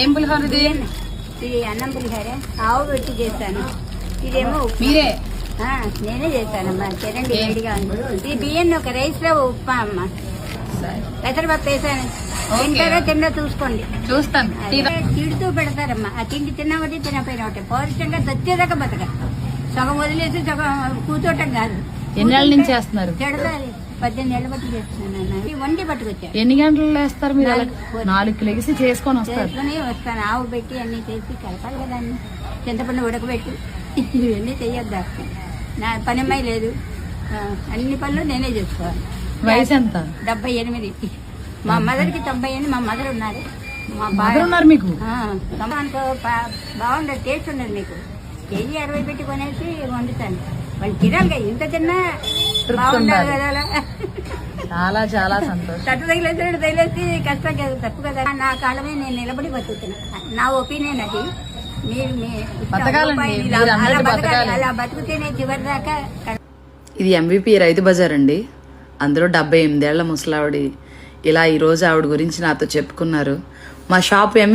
ఏం పులిహోర ఇది ఇది అన్నం పులిహోర. ఆవు పెట్టి చేస్తాను ఇదేమో. మీరే? ఆ, నేనే చేస్తానమ్మా తినండి వేడిగా ఉంది ఇది బియ్యం ఒక రైస్లో ఉప్మా అమ్మ. పెసరపప్పు వేసాను. తింటారో తిండో చూసుకోండి. చూస్తాను. తిడుతూ పెడతారమ్మా. ఆ తిండి తిన్నా ఒకటి తినపోయిన ఒకటి. పౌరుషంగా తెచ్చేదాకా బతక సగం వదిలేసి సగం కూర్చోటం కాదు. ఎన్నేళ్ళ నుంచి చేస్తున్నారు? తిడతాది పద్దెనిమిది ఏళ్ళ బట్టి చేస్తున్నాను అన్న. ఈ వండి పట్టుకొచ్చా? ఎన్ని గంటలు వేస్తారు మీరు నాలుగు. లెగిసి చేసుకొని వస్తారు. చేసుకుని వస్తాను. ఆవు పెట్టి అన్ని చేసి కలపాలి కదా అన్ని. చింతపండు ఉడకబెట్టి. ఇవన్నీ చెయ్యొద్దా నా పని అమ్మాయి లేదు. అన్ని పనులు నేనే చేసుకోవాలి. వయసు ఎంత? డెబ్బై ఎనిమిది. మా మదర్కి తొంభై ఎనిమిది మా మదర్ ఉన్నారు. మా బా మదర్ ఉన్నారు మీకు? బాగుండదు టేస్ట్ ఉండదు మీకు. కేజీ అరవై పెట్టి కొనేసి వండుతాను. వాళ్ళు ఇంత బాగుండాలి. కదా. చాలా చాలా సంతోషం తట్టు తగిలేసాడు తగిలేసి కష్టం కదా తప్పు కదా నా కాలమే నేను నిలబడి బతుకుతున్నా నా ఒపీనియన్ అది మీరు మీ అలా. బతకాలి. అలా బతుకుతేనే చివరి దాకా ఇది ఎంవిపి రైతు బజార్ అండి అందులో డెబ్బై ఎనిమిదేళ్ళ ముసలావిడి ఇలా ఈరోజు ఆవిడ గురించి నాతో చెప్పుకున్నారు మా షాప్ ఎంవి